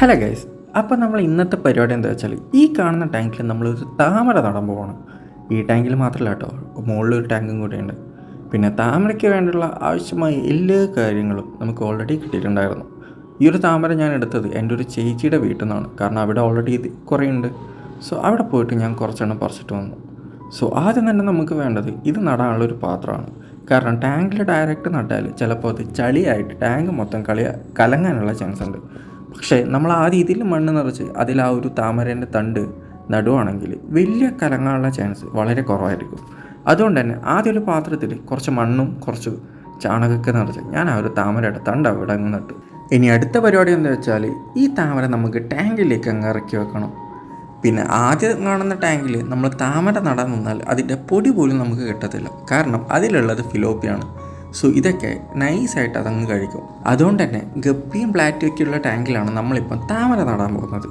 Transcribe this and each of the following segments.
Hello guys അപ്പോൾ നമ്മൾ ഇന്നത്തെ പരിപാടി എന്താ വെച്ചാൽ ഈ കാണുന്ന ടാങ്കിൽ നമ്മളൊരു താമര നടാൻ പോവാണ്. ഈ ടാങ്കിൽ മാത്രമല്ല കേട്ടോ മുകളിലൊരു ടാങ്കും കൂടിയുണ്ട് പിന്നെ താമരയ്ക്ക് വേണ്ടിയുള്ള ആവശ്യമായ എല്ലാ കാര്യങ്ങളും നമുക്ക് ഓൾറെഡി കിട്ടിയിട്ടുണ്ടായിരുന്നു. ഈ ഒരു താമര ഞാൻ എടുത്തത് എന്റെ ഒരു ചേച്ചിയുടെ വീട്ടിൽ നിന്നാണ്. കാരണം അവിടെ ഓൾറെഡി ഇത് കുറേ ഉണ്ട്. സോ അവിടെ പോയിട്ട് ഞാൻ കുറച്ചെണ്ണം പറിച്ചിട്ട് വന്നു. സോ ആദ്യം തന്നെ നമുക്ക് വേണ്ടത് ഇത് നടാനുള്ള ഒരു പാത്രമാണ്. കാരണം ടാങ്കിൽ ഡയറക്റ്റ് നട്ടാൽ ചിലപ്പോൾ അത് ചളിയായിട്ട് ടാങ്ക് മൊത്തം കളി കലങ്ങാനുള്ള ചാൻസ് ഉണ്ട്. പക്ഷേ നമ്മൾ ആ രീതിയിൽ മണ്ണ് നിറച്ച് അതിൽ ആ ഒരു താമരേന്റെ തണ്ട് നടുവാണെങ്കിൽ വലിയ കലങ്ങാനുള്ള ചാൻസ് വളരെ കുറവായിരിക്കും. അതുകൊണ്ട് തന്നെ ആദ്യം ഒരു പാത്രത്തിൽ കുറച്ച് മണ്ണും കുറച്ച് ചാണകമൊക്കെ നിറച്ച് ഞാൻ ആ ഒരു താമരയുടെ തണ്ട് അവിടെ അങ്ങ് നട്ടു ഇനി അടുത്ത പരിപാടി എന്താ വെച്ചാൽ ഈ താമര നമുക്ക് ടാങ്കിലേക്ക് അങ്ങ് ഇറക്കി വെക്കണം. പിന്നെ ആദ്യം കാണുന്ന ടാങ്കിൽ നമ്മൾ താമര നടാൻ നിന്നാൽ അതിന്റെ പൊടി പോലും നമുക്ക് കിട്ടത്തില്ല. കാരണം അതിലുള്ളത് ഫിലോപ്പിയാണ്. സോ ഇതൊക്കെ നൈസായിട്ട് അതങ്ങ് കഴിക്കും. അതുകൊണ്ട് തന്നെ ഗപ്പിയും ഉള്ള ടാങ്കിലാണ് നമ്മളിപ്പം താമര നടാൻ പോകുന്നത്.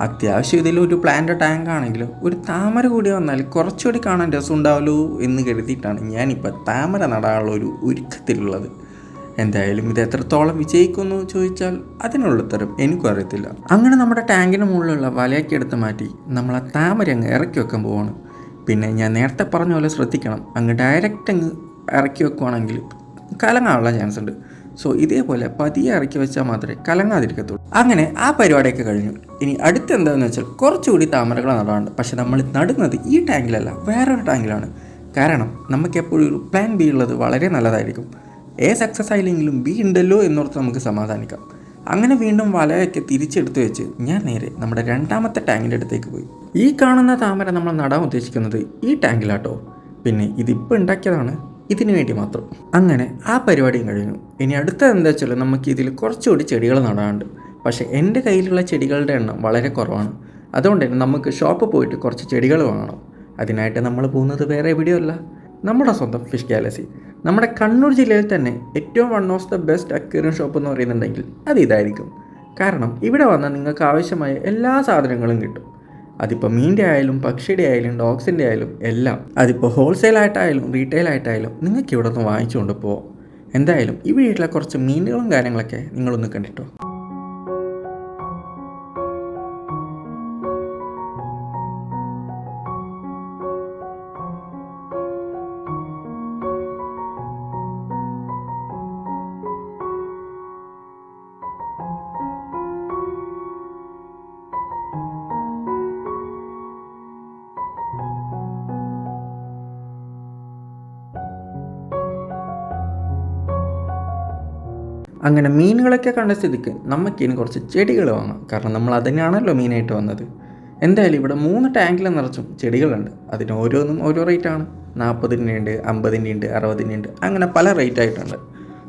അത്യാവശ്യം ഇതിൽ ഒരു പ്ലാന്റ് ടാങ്ക് ആണെങ്കിലും ഒരു താമര കൂടി വന്നാൽ കുറച്ചുകൂടി കാണാൻ രസം ഉണ്ടാവുമല്ലോ എന്ന് കരുതിയിട്ടാണ് ഞാനിപ്പോൾ താമര നടാനുള്ള ഒരു ഒരുക്കത്തിലുള്ളത്. എന്തായാലും ഇത് എത്രത്തോളം വിജയിക്കുമെന്ന് ചോദിച്ചാൽ അതിനുള്ള ഉത്തരം എനിക്കും അറിയത്തില്ല. അങ്ങനെ നമ്മുടെ ടാങ്കിന് മുകളിലുള്ള വലയൊക്കെ എടുത്ത് മാറ്റി നമ്മൾ ആ താമര അങ്ങ് ഇറക്കി വെക്കാൻ പോവാണ്. പിന്നെ ഞാൻ നേരത്തെ പറഞ്ഞ പോലെ ശ്രദ്ധിക്കണം. അങ്ങ് ഡയറക്റ്റ് അങ്ങ് ഇറക്കി വെക്കുവാണെങ്കിൽ കലങ്ങാനുള്ള ചാൻസ് ഉണ്ട്. സോ ഇതേപോലെ പതിയെ ഇറക്കി വെച്ചാൽ മാത്രമേ കലങ്ങാതിരിക്കത്തുള്ളൂ. അങ്ങനെ ആ പരിപാടിയൊക്കെ കഴിഞ്ഞു. ഇനി അടുത്ത് എന്താണെന്ന് വെച്ചാൽ കുറച്ചുകൂടി താമരകൾ നടാറുണ്ട് പക്ഷേ നമ്മൾ നടുന്നത് ഈ ടാങ്കിലല്ല വേറൊരു ടാങ്കിലാണ്. കാരണം നമുക്ക് എപ്പോഴും ഒരു പ്ലാൻ ബി ഉള്ളത് വളരെ നല്ലതായിരിക്കും. എ സക്സസ് ആയില്ലെങ്കിലും ബി ഉണ്ടല്ലോ എന്നോർത്ത് നമുക്ക് സമാധാനിക്കാം. അങ്ങനെ വീണ്ടും വലയൊക്കെ തിരിച്ചെടുത്ത് വെച്ച് ഞാൻ നേരെ നമ്മുടെ രണ്ടാമത്തെ ടാങ്കിന്റെ അടുത്തേക്ക് പോയി. ഈ കാണുന്ന താമര നമ്മൾ നടാൻ ഉദ്ദേശിക്കുന്നത് ഈ ടാങ്കിലാട്ടോ. പിന്നെ ഇതിപ്പോൾ ഉണ്ടാക്കിയതാണ് ഇതിനു വേണ്ടി മാത്രം. അങ്ങനെ ആ പരിപാടിയും കഴിഞ്ഞു. ഇനി അടുത്ത എന്താ വെച്ചാൽ നമുക്ക് ഇതിൽ കുറച്ചുകൂടി ചെടികൾ നടാനുണ്ട്. പക്ഷേ എന്റെ കയ്യിലുള്ള ചെടികളുടെ എണ്ണം വളരെ കുറവാണ്. അതുകൊണ്ട് തന്നെ നമുക്ക് ഷോപ്പ് പോയിട്ട് കുറച്ച് ചെടികൾ വാങ്ങണം. അതിനായിട്ട് നമ്മൾ പോകുന്നത് വേറെ എവിടെയോ അല്ല. നമ്മുടെ സ്വന്തം ഫിഷ് ഗാലസി നമ്മുടെ കണ്ണൂർ ജില്ലയിൽ തന്നെ ഏറ്റവും one of the best aquarium shop എന്ന് പറയുന്നുണ്ടെങ്കിൽ അത് ഇതായിരിക്കും. കാരണം ഇവിടെ വന്നാൽ നിങ്ങൾക്ക് ആവശ്യമായ എല്ലാ സാധനങ്ങളും കിട്ടും. അതിപ്പോൾ മീന്റെ ആയാലും പക്ഷിയുടെ ആയാലും ഡോഗ്സിന്റെ ആയാലും എല്ലാം അതിപ്പോൾ ഹോൾസെയിൽ ആയിട്ടായാലും റീറ്റെയിൽ ആയിട്ടായാലും നിങ്ങൾക്ക് ഇവിടെ നിന്ന് വാങ്ങിച്ചുകൊണ്ട് പോവാം എന്തായാലും ഈ വീട്ടിലെ കുറച്ച് മീനുകളും കാര്യങ്ങളൊക്കെ നിങ്ങളൊന്ന് കണ്ടിട്ടോ. അങ്ങനെ മീനുകളൊക്കെ കണ്ട സ്ഥിതിക്ക് നമുക്കിനി കുറച്ച് ചെടികൾ വാങ്ങാം. കാരണം നമ്മൾ അതിനാണല്ലോ മീനായിട്ട് വന്നത്. എന്തായാലും ഇവിടെ മൂന്ന് ടാങ്കിൽ നിറച്ചും ചെടികളുണ്ട്. അതിന് ഓരോന്നും ഓരോ റേറ്റാണ് നാൽപ്പതിന്റെ ഉണ്ട് അമ്പതിന്റെ ഉണ്ട് അറുപതിന്റെ ഉണ്ട് അങ്ങനെ പല റേറ്റ് ആയിട്ടുണ്ട്.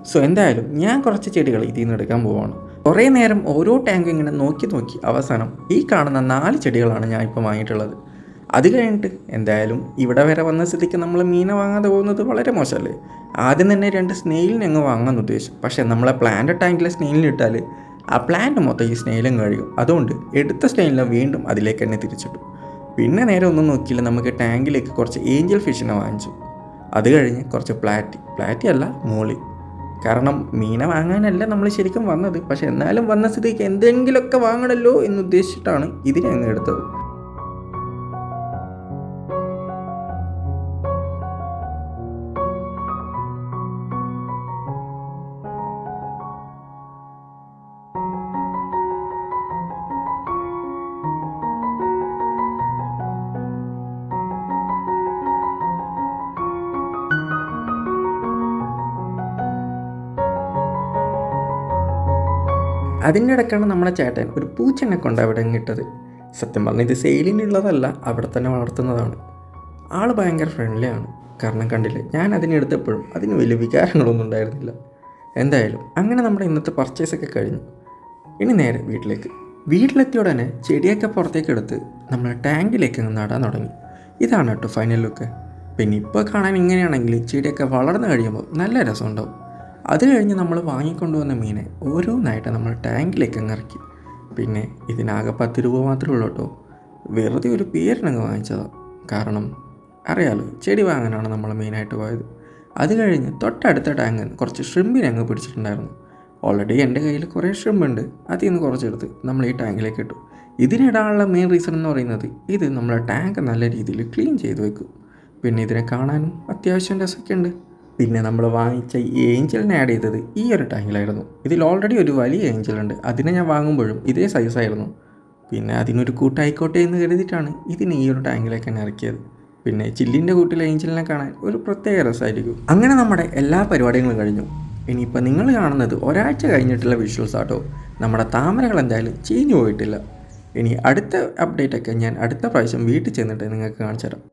സോ എന്തായാലും ഞാൻ കുറച്ച് ചെടികൾ ഇതിൽ നിന്ന് എടുക്കാൻ പോവാണ്. കുറേ നേരം ഓരോ ടാങ്കും ഇങ്ങനെ നോക്കി നോക്കി അവസാനം ഈ കാണുന്ന നാല് ചെടികളാണ് ഞാൻ ഇപ്പോൾ വാങ്ങിയിട്ടുള്ളത്. അത് കഴിഞ്ഞിട്ട് എന്തായാലും ഇവിടെ വരെ വന്ന സ്ഥിതിക്ക് നമ്മൾ മീന വാങ്ങാതെ പോകുന്നത് വളരെ മോശമല്ലേ? ആദ്യം തന്നെ രണ്ട് സ്നെയിലിനെ അങ്ങ് വാങ്ങാൻ ഉദ്ദേശിച്ചു. പക്ഷേ നമ്മളെ പ്ലാന്റ് ടാങ്കിലെ സ്നെയിലിന് ഇട്ടാൽ ആ പ്ലാന്റ് മൊത്തം ഈ സ്നെയിലും കഴിയും. അതുകൊണ്ട് എടുത്ത സ്നെയിലിനെ വീണ്ടും അതിലേക്ക് തന്നെ തിരിച്ചിട്ടു. പിന്നെ നേരെ ഒന്നും നോക്കിയില്ല. നമുക്ക് ടാങ്കിലേക്ക് കുറച്ച് ഏഞ്ചൽ ഫിഷിനെ വാങ്ങിച്ചു. അത് കഴിഞ്ഞ് കുറച്ച് പ്ലാറ്റി. പ്ലാറ്റി അല്ല മോളി. കാരണം മീന വാങ്ങാനല്ല നമ്മൾ ശരിക്കും വന്നത്. പക്ഷേ എന്നാലും വന്ന സ്ഥിതിക്ക് എന്തെങ്കിലുമൊക്കെ വാങ്ങണമല്ലോ എന്നുദ്ദേശിച്ചിട്ടാണ് ഇതിനെ അങ്ങ് എടുത്തത്. അതിന്റെ നമ്മളെ ചേട്ടൻ ഒരു പൂച്ചനെ കൊണ്ട് അവിടെ ഇട്ടത് സത്യം പറഞ്ഞാൽ ഇത് സെയിലിനുള്ളതല്ല അവിടെ തന്നെ വളർത്തുന്നതാണ്. ആൾ ഭയങ്കര ഫ്രണ്ട്ലിയാണ് കാരണം കണ്ടില്ലേ ഞാൻ അതിനെടുത്തപ്പോഴും അതിന് വലിയ വികാരങ്ങളൊന്നും ഉണ്ടായിരുന്നില്ല. എന്തായാലും അങ്ങനെ നമ്മുടെ ഇന്നത്തെ പർച്ചേസൊക്കെ കഴിഞ്ഞു. ഇനി നേരെ വീട്ടിലേക്ക്. വീട്ടിലെത്തിയ ഉടനെ ചെടിയൊക്കെ പുറത്തേക്ക് എടുത്ത് നമ്മൾ ടാങ്കിലേക്ക് നടാൻ തുടങ്ങി. ഇതാണ് കേട്ടോ ഫൈനൽ ലുക്ക് പിന്നെ ഇപ്പോൾ കാണാൻ ഇങ്ങനെയാണെങ്കിൽ ചെടിയൊക്കെ വളർന്നു കഴിയുമ്പോൾ നല്ല രസമുണ്ടാവും. അത് കഴിഞ്ഞ് നമ്മൾ വാങ്ങിക്കൊണ്ടുവന്ന മീനെ ഓരോന്നായിട്ട് നമ്മൾ ടാങ്കിലേക്ക് അങ്ങ് ഇറക്കി. പിന്നെ ഇതിനാകെ പത്ത് രൂപ മാത്രമേ ഉള്ളൂ കേട്ടോ. വെറുതെ ഒരു പേരിനങ്ങ് വാങ്ങിച്ചതാണ് കാരണം അറിയാലോ ചെടി വാങ്ങാനാണ് നമ്മൾ മെയിനായിട്ട് പോയത്. അത് കഴിഞ്ഞ് തൊട്ടടുത്ത ടാങ്ക് കുറച്ച് ഷ്രിമ്പിനെ അങ്ങ് പിടിച്ചിട്ടുണ്ടായിരുന്നു. ഓൾറെഡി എന്റെ കയ്യിൽ കുറേ ഷ്രിമ്പുണ്ട് അതിൽ നിന്ന് കുറച്ചെടുത്ത് നമ്മൾ ഈ ടാങ്കിലേക്ക് ഇട്ടു. ഇതിനിടാനുള്ള മെയിൻ റീസൺ എന്ന് പറയുന്നത് ഇത് നമ്മളെ ടാങ്ക് നല്ല രീതിയിൽ ക്ലീൻ ചെയ്ത് വെക്കും. പിന്നെ ഇതിനെ കാണാനും അത്യാവശ്യം രസമൊക്കെ ഉണ്ട്. പിന്നെ നമ്മൾ വാങ്ങിച്ച ഏഞ്ചലിനെ ആഡ് ചെയ്തത് ഈ ഒരു ടാങ്കിലായിരുന്നു ഇതിൽ ഓൾറെഡി ഒരു വലിയ ഏഞ്ചൽ ഉണ്ട്. അതിനെ ഞാൻ വാങ്ങുമ്പോഴും ഇതേ സൈസായിരുന്നു പിന്നെ അതിനൊരു കൂട്ടായിക്കോട്ടെ എന്ന് കരുതിയിട്ടാണ് ഇതിനെ ഈ ഒരു ടാങ്കിലേക്ക് തന്നെ ഇറക്കിയത്. പിന്നെ ചില്ലിന്റെ കൂട്ടിലെ ഏഞ്ചലിനെ കാണാൻ ഒരു പ്രത്യേക രസമായിരിക്കും. അങ്ങനെ നമ്മുടെ എല്ലാ പരിപാടികളും കഴിഞ്ഞു. ഇനിയിപ്പോൾ നിങ്ങൾ കാണുന്നത് ഒരാഴ്ച കഴിഞ്ഞിട്ടുള്ള വിഷ്വൽസ് ആട്ടോ. നമ്മുടെ താമരകൾ എന്തായാലും ചീഞ്ഞു പോയിട്ടില്ല. ഇനി അടുത്ത അപ്ഡേറ്റൊക്കെ ഞാൻ അടുത്ത പ്രാവശ്യം വീട്ടിൽ ചെന്നിട്ട് നിങ്ങൾക്ക് കാണിച്ചു തരാം